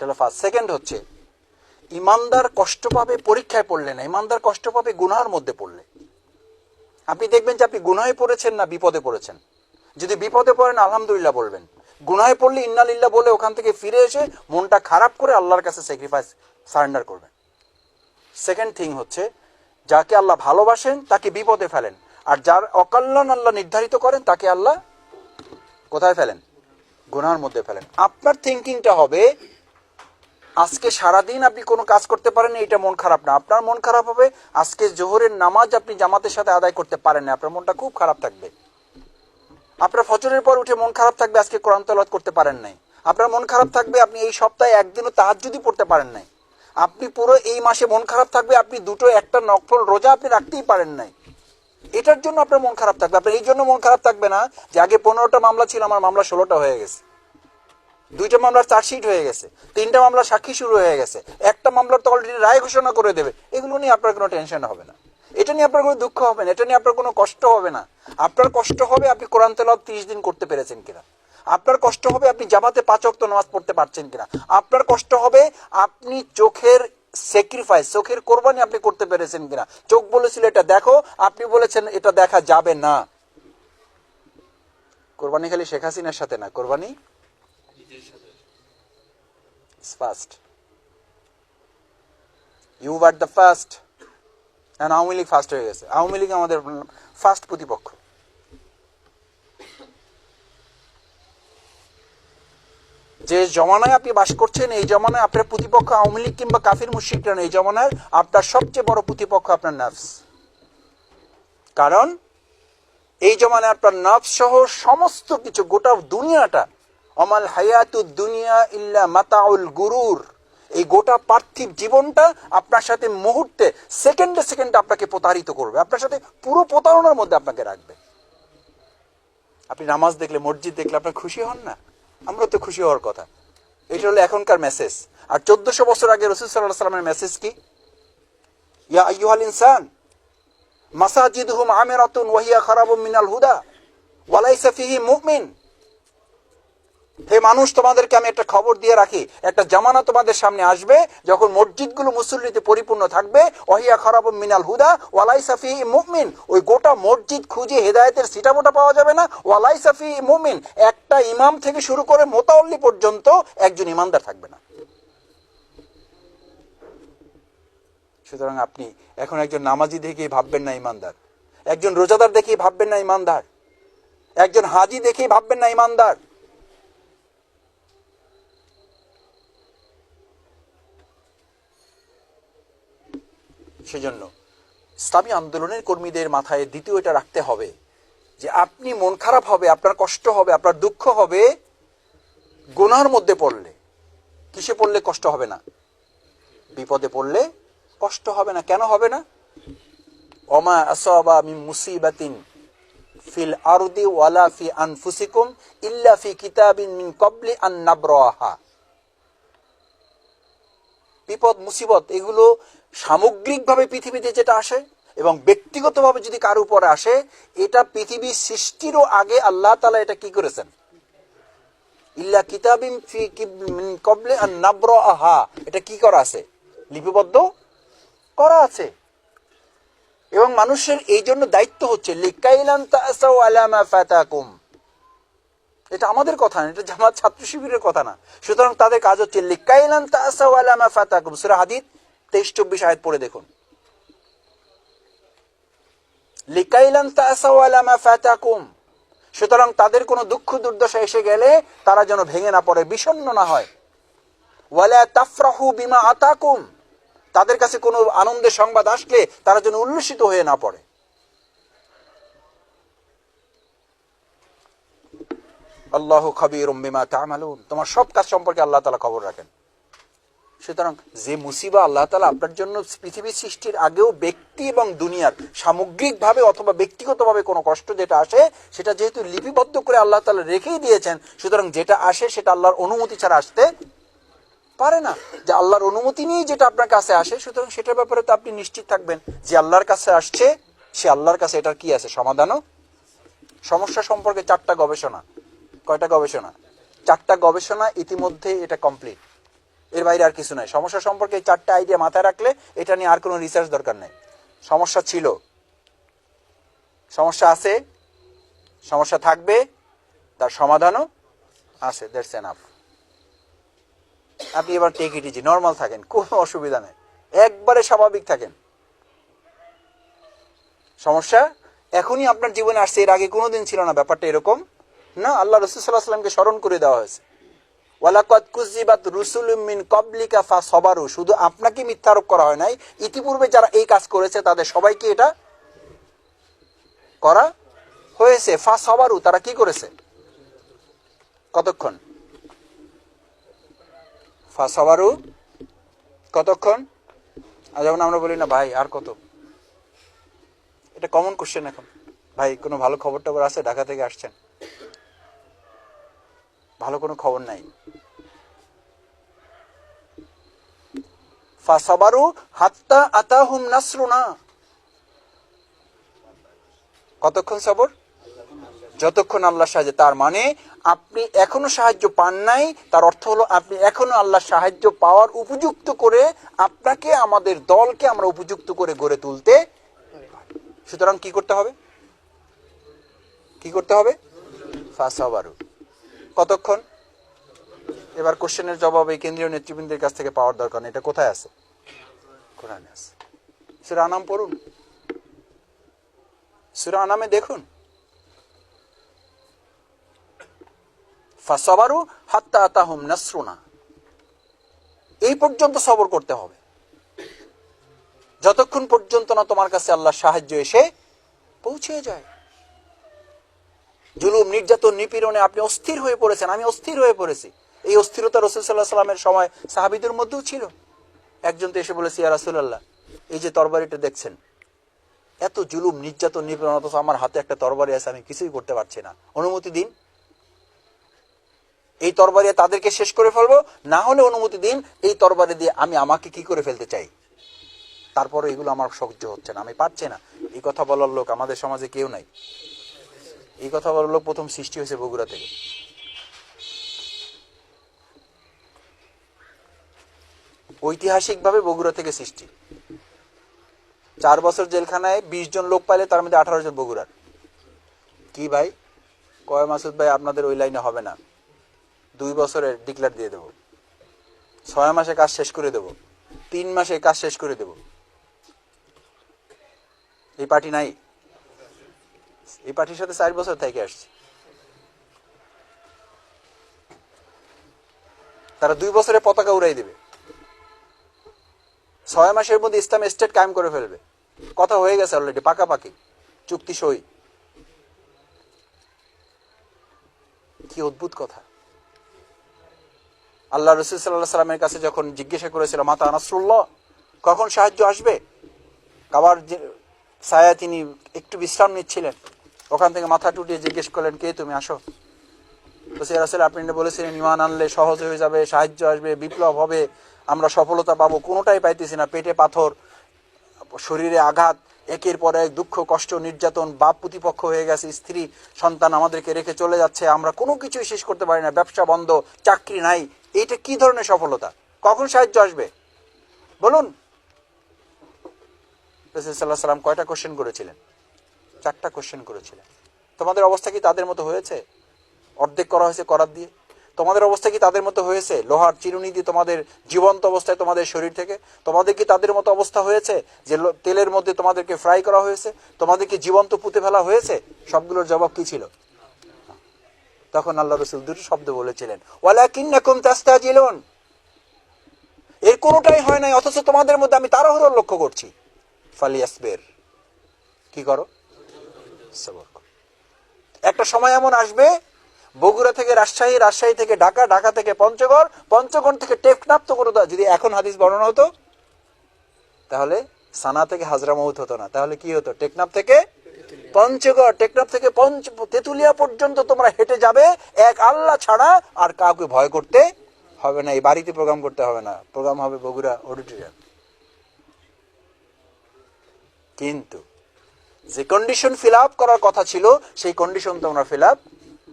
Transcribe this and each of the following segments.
এটা হলো first second হচ্ছে, ইমানদার কষ্ট পাবে পরীক্ষায় পড়লে না, ইমানদার কষ্ট পাবে গুনার মধ্যে পড়লে। আপনি দেখবেন যে আপনি গুনায় পড়েছেন না বিপদে পড়েছেন। যদি বিপদে পড়েন, আলহামদুলিল্লাহ বলবেন। গুনায় পড়লে ইন্নালিল্লাহ বলে ওখান থেকে ফিরে এসে মনটা খারাপ করে আল্লাহর কাছে স্যাক্রিফাইস সারেন্ডার করবেন। সেকেন্ড থিং হচ্ছে, যাকে আল্লাহ ভালোবাসেন, তাকে বিপদে ফেলেন। আর যার অকল্যাণ আল্লাহ নির্ধারিত করেন, তাকে আল্লাহ কোথায় ফেলেন? গুনার মধ্যে ফেলেন। আপনার থিঙ্কিংটা হবে আজকে সারাদিন আপনি কোনো কাজ করতে পারেন এটা মন খারাপ না। আপনার মন খারাপ হবে, আজকে জোহরের নামাজ আপনি জামাতের সাথে আদায় করতে পারেন না, আপনার মনটা খুব খারাপ থাকবে। আপনার ফজরের পর উঠে মন খারাপ থাকবে, আজকে কোরআন তেলাওয়াত করতে পারেন নাই। আপনার মন খারাপ থাকবে, আপনি এই সপ্তাহে একদিনও তাহাজ্জুদি পড়তে পারেন নাই। আপনি পুরো এই মাসে মন খারাপ থাকবে, আপনি দুটো একটা নকল রোজা আপনি রাখতেই পারেন নাই। এটার জন্য আপনার মন খারাপ থাকবে। আপনার এই জন্য মন খারাপ থাকবে না যে আগে পনেরোটা মামলা ছিল, আমার মামলা ষোলোটা হয়ে গেছে। দুইটা মামলার চার্জশিট হয়ে গেছে, তিনটা মামলার সাক্ষী শুরু হয়ে গেছে, একটা মামলার তো অলরেডি রায় ঘোষণা করে দেবে, এগুলো নিয়ে আপনার কোনো টেনশন হবে না। এটা নিয়ে আপনার কোনো দুঃখ হবে না, এটা নিয়ে আপনার কোনো কষ্ট হবে না। আপনার কষ্ট হবে আপনি কোরআন তেলাওয়াত তিরিশ দিন করতে পেরেছেন কিনা? আপনার কষ্ট হবে আপনি জামাতে পাঁচ অক্ত নামাজ পড়তে পারছেন কিনা? আপনার কষ্ট হবে আপনি চোখের স্যাক্রিফাইস চোখের কোরবানি আপনি করতে পেরেছেন কিনা? চোখ বলেছিল এটা দেখো, আপনি বলেছেন এটা দেখা যাবে না। কোরবানি খালি শেখ হাসিনার সাথে না, কোরবানি first you are the first এখন আওয়ামী লীগ ফার্স্ট হয়ে গেছে। আওয়ামী লীগ আমাদের ফার্স্ট প্রতিপক্ষ। যে জমানায় আপনি বাস করছেন, এই জমানায় আপনার প্রতিপক্ষ আওয়ামী লীগ কিংবা কাফির মুশিকরা এই জমানায় আপনার সবচেয়ে বড় প্রতিপক্ষ আপনার নার্ভস কারণ এই জমানায় আপনার নাফস সহ সমস্ত কিছু, গোটা দুনিয়াটা অমাল হায়াতু দুনিয়া ইল্লা মাতাউল গুরুর। এই গোটা পার্থিব জীবনটা আপনার সাথে মুহূর্তে, সেকেন্ডে সেকেন্ডে আপনাকে প্রতারিত করবে। আপনার সাথে পুরো প্রতারণার মধ্যে আপনাকে রাখবে। আপনি নামাজ দেখলে, মসজিদ দেখলে আপনার খুশি হন না? আমরা তো খুশি হওয়ার কথা। এটা হলো এখনকার মেসেজ আর চোদ্দশো বছর আগে রসুল সাল্লাহ সাল্লামের মেসেজ কি? ইয়া আইয়ুহাল ইনসান, মাসাজিদুহুম আমিরাতুন ওয়াহিয়া খারাবুম মিনাল হুদা, ওয়ালাইসা ফিহি মুমিন। হে মানুষ, তোমাদেরকে আমি একটা খবর দিয়ে রাখি। একটা জামানা তোমাদের সামনে আসবে যখন মসজিদগুলো মুসল্লিতে পরিপূর্ণ থাকবে। ওহিয়া খারাপ মিনাল হুদা ওয়ালাই সাফি মুমিন। ওই গোটা মসজিদ খুঁজে হেদায়েতের সিটামোটা পাওয়া যাবে না। ওয়ালাই সাফি মুমিন। একটা ইমাম থেকে শুরু করে মোতাল্লি পর্যন্ত একজন ইমানদার থাকবে না। সুতরাং আপনি এখন একজন নামাজি দেখেই ভাববেন না ইমানদার। একজন রোজাদার দেখেই ভাববেন না ইমানদার। একজন হাজি দেখেই ভাববেন না ইমানদার। সেজন্য ইসলামী আন্দোলনের কর্মীদের মাথায় দ্বিতীয় এটা রাখতে হবে যে আপনি মন খারাপ হবে, আপনার কষ্ট হবে, আপনার দুঃখ হবে, গোনার মধ্যে পড়লে। কিসে পড়লে কষ্ট হবে না? বিপদে পড়লে কষ্ট হবে না। কেন হবে না? অমা আসাবা মুসিবাতিন ফিল আরদি ওয়ালা ফি আনফুসিকুম ইল্লা ফি কিতাবিন মিন কবলি আন নাবরাহা। বিপদ, মুসিবত, এগুলো সামগ্রিকভাবে পৃথিবীতে যেটা আসে এবং ব্যক্তিগতভাবে যদি কার উপরে আসে, এটা পৃথিবীর সৃষ্টিরও আগে আল্লাহ তালা এটা কি করেছেন? ইল্লা কিতাবিম ফি কবলে নাব্র আহা এটা কি করা আছে? লিপিবদ্ধ করা আছে। এবং মানুষের এই জন্য দায়িত্ব হচ্ছে এটা আমাদের কথা না, এটা জামাত ছাত্র শিবিরের কথা না। সুতরাং তাদের কাজ হচ্ছে, লিকাইলান তাসাউ আলামা ফাতাকুম। সূরা হাদিদ তেইশ চব্বিশ আয়াত পড়ে দেখুন। সুতরাং তাদের কোনো দুঃখ দুর্দশা এসে গেলে তারা যেন ভেঙে না পড়ে, বিষণ্ণ না হয়। ওয়ালা তাফরাহু বিমা আতাকুম। তাদের কাছে কোনো আনন্দের সংবাদ আসলে তারা যেন উল্লসিত হয়ে না পড়ে। আল্লাহ খবির বিমা তোমার সব কাজ সম্পর্কে আল্লাহ তালা খবর রাখেন। সুতরাং যে মুসিবা আল্লাহ তালা আপনার জন্য পৃথিবীর সৃষ্টির আগেও ব্যক্তি এবং দুনিয়ার সামগ্রিকভাবে অথবা ব্যক্তিগতভাবে কোনো কষ্ট যেটা আসে, সেটা যেহেতু লিপিবদ্ধ করে আল্লাহ তালা রেখেই দিয়েছেন, সুতরাং যেটা আসে সেটা আল্লাহর অনুমতি ছাড়া আসতে পারে না। যে আল্লাহর অনুমতি নিয়েই যেটা আপনার কাছে আসে, সুতরাং সেটার ব্যাপারে তো আপনি নিশ্চিত থাকবেন যে আল্লাহর কাছে আসছে, সে আল্লাহর কাছে এটার কি আছে? সমাধানও? সমস্যা সম্পর্কে চারটা গবেষণা। কয়টা গবেষণা? চারটা গবেষণা ইতিমধ্যে এটা কমপ্লিট এর বাইরে আর কিছু নাই। সমস্যা সম্পর্কে এই চারটে আইডিয়া মাথায় রাখলে এটা নিয়ে আর কোনো রিসার্চ দরকার নেই। সমস্যা ছিল। সমস্যা আছে, সমস্যা থাকবে, তার সমাধানও আছে। দ্যাটস এনাফ আপনি এবার টেক ইট ইজি নর্মাল থাকেন, কোনো অসুবিধা নেই। একবারে স্বাভাবিক থাকেন। সমস্যা এখনই আপনার জীবনে আসছে, এর আগে কোনোদিন ছিল না, ব্যাপারটা এরকম। না, আল্লাহ রসুল সাল্লাহ সাল্লামকে স্মরণ করে দেওয়া হয়েছে। ওয়ালাকাত কুজিবাত রুসুল মিন কবলিকা ফা সবারু শুধু আপনাকে মিথ্যারোপ করা হয় নাই। ইতিপূর্বে যারা এই কাজ করেছে, তাদের সবাইকে এটা করা হয়েছে। ফা সবারু তারা কি করেছে? কতক্ষণ? ফা সবারু কতক্ষণ যেমন আমরা বলি না, ভাই, আর কত? এটা কমন কোশ্চেন এখন। ভাই, কোনো ভালো খবর টবর আছে? ঢাকা থেকে আসছেন? ভালো কোনো খবর নাই। ফাসাবারু হাত্তা আতাহুম নাসরুনা। কতক্ষণ সবর? যতক্ষণ আল্লাহ সাহায্য, তার মানে আপনি এখনও সাহায্য পান নাই, তার অর্থ হলো আপনি এখনও আল্লাহ সাহায্য পাওয়ার উপযুক্ত করে আপনাকে, আমাদের দলকে আমরা উপযুক্ত করে গড়ে তুলতে সুতরাং কি করতে হবে? কি করতে হবে? ফাসাবারু। কতক্ষণ? এবার কোশ্চেনের জবাব এই কেন্দ্রীয় নেতৃবৃন্দের কাছ থেকে পাওয়ার দরকার এটা কোথায় আছে? কোরআনে আছে। সুরা আনাম পড়ুন। সুরা আনামে দেখুন। ফাসাবারু হাত্তা আতাহুম নাসরুনা। এই পর্যন্ত সবর করতে হবে। যতক্ষণ পর্যন্ত না তোমার কাছে আল্লাহ সাহায্য এসে পৌঁছে যায়। জুলুম, নির্যাতন, নিপীড়নে আপনি অস্থির হয়ে পড়েছেন। আমি অস্থির হয়ে পড়েছি। এই অস্থিরতা রসুল সাল্লাহ সাল্লামের সময় সাহাবিদের মধ্যেও ছিল। একজন তো এসে বলেছে, ইয়া রাসুল্লাহ এই যে তরবারিটা দেখছেন, এত জুলুম, নির্যাতন, নিপীড়ন, অথচ আমার হাতে একটা তরবারি আছে, আমি কিছুই করতে পারছি না। অনুমতি দিন। এই তরবারি তাদেরকে শেষ করে ফেলব। না হলে অনুমতি দিন, এই তরবারি দিয়ে আমি আমাকে কি করে ফেলতে চাই? তারপরে এগুলো আমার সহ্য হচ্ছে না, আমি পারছি না। এই কথা বলার লোক আমাদের সমাজে কেউ নাই। এই কথা বলার লোক প্রথম সৃষ্টি হয়েছে বগুড়া থেকে। ঐতিহাসিকভাবে বগুড়া থেকে সৃষ্টি। চার বছর জেলখানায় বিশ জন লোক পাইলে তার মধ্যে আঠারো জন বগুড়ার। কি ভাই? কয় মাসুদ ভাই, আপনাদের ওই লাইনে হবে না। দুই বছরের ডিক্লার দিয়ে দেব। ছয় মাসে কাজ শেষ করে দেব। তিন মাসে কাজ শেষ করে দেব। এই পার্টি নাই। এই পার্টির সাথে চার বছর থেকে আসছে। তারা দুই বছরে পতাকা উড়াই দেবে। ছয় মাসের মধ্যে ইসলাম স্টেট কায়েম করে ফেলবে। কথা হয়ে গেছে অলরেডি পাকাপাকি, চুক্তি সই। কি অদ্ভুত কথা। আল্লাহ রসুল সাল্লাহ সাল্লামের কাছে যখন জিজ্ঞাসা করেছিল, মাতা আনাসরুল্লাহ, কখন সাহায্য আসবে? কাবার ছায়া তিনি একটু বিশ্রাম নিচ্ছিলেন। ওখান থেকে মাথা টুটিয়ে জিজ্ঞেস করলেন, কে তুমি? আসো। তো সে আসলে আপনি বলেছিলেন, ইমান আনলে সহজ হয়ে যাবে, সাহায্য আসবে, বিপ্লব হবে, আমরা সফলতা পাবো। কোনোটাই পাইতেছি না, পেটে পাথর, শরীরে আঘাত, একের পর এক দুঃখ, কষ্ট, নির্যাতন, বাপ প্রতিপক্ষ হয়ে গেছে, স্ত্রী, সন্তান আমাদেরকে রেখে চলে যাচ্ছে, আমরা কোনো কিছুই শেষ করতে পারি না, ব্যবসা বন্ধ, চাকরি নাই, এইটা কি ধরনের সফলতা? কখন সাহায্য আসবে? বলুন। সাল্লাহ সাল্লাম কয়টা কোশ্চেন করেছিলেন? চারটা কোশ্চেন করেছিলেন। তোমাদের অবস্থা কি তাদের মতো হয়েছে? অর্ধেক করা হয়েছে করার দিয়ে। তোমাদের অবস্থা কি তাদের মতো হয়েছে? লোহার চিরুনি দিয়ে তোমাদের জীবন্ত অবস্থায় তোমাদের শরীর থেকে? তোমাদের কি তাদের মতো অবস্থা হয়েছে? যে তেলের মধ্যে তোমাদেরকে ফ্রাই করা হয়েছে? তোমাদের কি জীবন্ত পুঁতে ফেলা হয়েছে? সবগুলোর জবাব কি ছিল? তখন আল্লাহ রসুল দুটো শব্দ বলেছিলেন ওয়ালা কিন্নাকুম তাস্তাজিলুন। এর কোনোটাই হয় নাই, অথচ তোমাদের মধ্যে আমি তাড়াহুড়ো লক্ষ্য করছি। ফালিয়াসবের। কি করো? একটা সময় এমন আসবে, বগুড়া থেকে রাজশাহী রাজশাহী থেকে ঢাকা ঢাকা থেকে পঞ্চগড় পঞ্চগড় থেকে টেকনাপ তো করে যদি এখন হাদিস বর্ণনা হতো, তাহলে সানা থেকে হাজরা মৌত হতো না। তাহলে কি হতো? টেকনাপ থেকে পঞ্চগড় টেকনাপ থেকে পঞ্চ তেতুলিয়া পর্যন্ত তোমরা হেঁটে যাবে, এক আল্লাহ ছাড়া আর কাউকে ভয় করতে হবে না। এই বাড়িতে প্রোগ্রাম করতে হবে না। প্রোগ্রাম হবে বগুড়া অডিটোরিয়াম। কিন্তু যে কন্ডিশন ফিল আপ করার কথা ছিল, সেই কন্ডিশন তোমরা ফিল আপ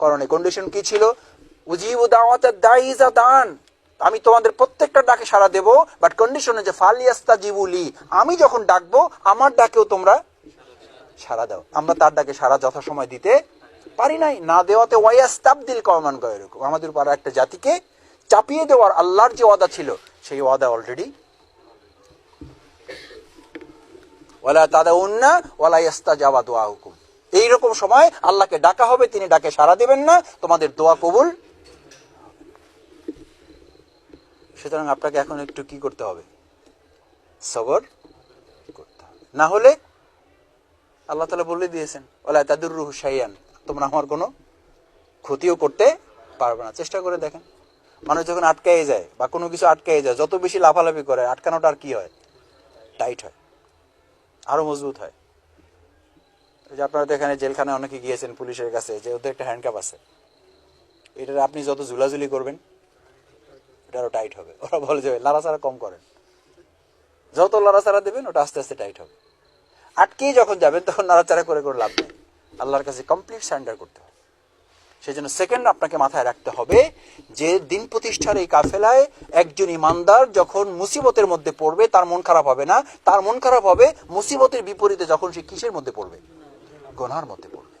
করনি কন্ডিশন কি ছিল? উজিবু দাওয়াতের দাইজা দান আমি তোমাদের প্রত্যেকটা ডাকে সাড়া দেব বাট কন্ডিশনে যে ফালিয়াস্তা জিবুলি আমি যখন ডাকবো, আমার ডাকেও তোমরা সাড়া দাও। আমরা তার ডাকে সারা যথাসময় দিতে পারি নাই। না দেওয়াতে ওয়াইয়াস্তাবদিল কমান এরকম আমাদের উপর একটা জাতিকে চাপিয়ে দেওয়ার আল্লাহর যে ওয়াদা ছিল, সেই ওয়াদা অলরেডি ওয়ালা তাদা উন্না ওয়ালা ইয়াস্তা যাওয়া দোয়া হুকুম এইরকম সময় আল্লাহকে ডাকা হবে, তিনি ডাকে সাড়া দেবেন না, তোমাদের দোয়া কবুল। সুতরাং আপনাকে এখন একটু কি করতে হবে? সবর করতে হবে। না হলে আল্লাহ তালা বলে দিয়েছেন ওলা তাদুর রুহ সাইয়ান তোমরা আমার কোনো ক্ষতিও করতে পারবে না। চেষ্টা করে দেখেন। মানুষ যখন আটকায়ে যায় বা কোনো কিছু আটকায়ে যায়, যত বেশি লাফালাফি করে, আটকানোটা আর কি হয়? টাইট হয়। আরও মজবুত হয়। যে আপনারা তো এখানে জেলখানায় অনেকে গিয়েছেন পুলিশের কাছে, যে ওদের একটা হ্যান্ডকাপ আছে। এটার আপনি যত ঝুলাঝুলি করবেন, এটা আরও টাইট হবে। ওরা বলে যে, লাড়াচাড়া কম করেন। যত লড়াচাড়া দেবেন, ওটা আস্তে আস্তে টাইট হবে। আটকেই যখন যাবেন, তখন নাড়াচাড়া করে করে লাভ নেই। আল্লাহর কাছে কমপ্লিট সারেন্ডার করতে হবে। সেই জন্য সেকেন্ড আপনাকে মাথায় রাখতে হবে যে দিন প্রতিষ্ঠার এই কাফেলায় একজন ইমানদার যখন মুসিবতের মধ্যে পড়বে, তার মন খারাপ হবে না। তার মন খারাপ হবে মুসিবতের বিপরীতে যখন সে কিসের মধ্যে পড়বে? গোনার মধ্যে পড়বে।